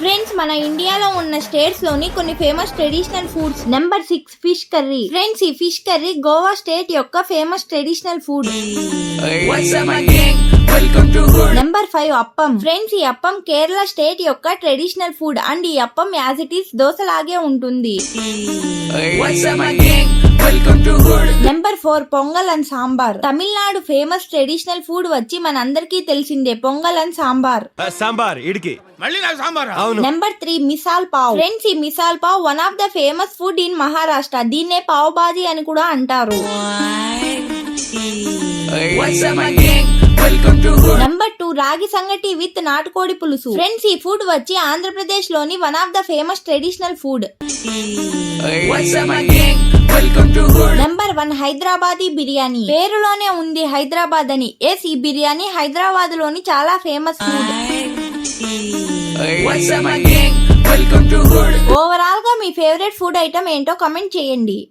Friends మన ఇండియాలో ఉన్న స్టేట్స్లోని కొన్ని famous traditional foods number six fish curry friends ఈ ఫిష్ కర్రీ గోవా స్టేట్ యొక్క famous traditional food. Number five appam friends ఈ అప్పం కేరళ స్టేట్ యొక్క ట్రెడిషనల్ ఫుడ్ అండ్ ఈ అప్పం యాజ్ ఇట్ ఈస్ దోశలాగే ఉంటుంది. Number four Pongal and sambar Tamil Nadu famous traditional food వచ్చి మనందరికీ తెలిసిందే పొంగల్ అండ్ సాంబార్ సాంబార్ ఇడికి. మళ్ళీ నాకు సాంబార్? అవును. Number three misal pav friends ఈ misal pav one of the famous food in Maharashtra దీన్నే పావ్ బాజీ అని కూడా అంటారు. నెంబర్ టూ రాగి సంగటి విత్ నాటుకోడి పులుసు ఫ్రెండ్స్ ఈ ఫుడ్ వచ్చి ఆంధ్రప్రదేశ్లోని one of the famous traditional food number one Hyderabadi biryani. పేరులోనే ఉంది హైదరాబాద్ అని. ఎస్ ఈ బిర్యానీ? హైదరాబాద్లోని చాలా ఫేమస్ ఫుడ్. ఓవరాల్గా మీ ఫేవరెట్ ఫుడ్ ఐటమ్ ఏంటో కమెంట్ చేయండి.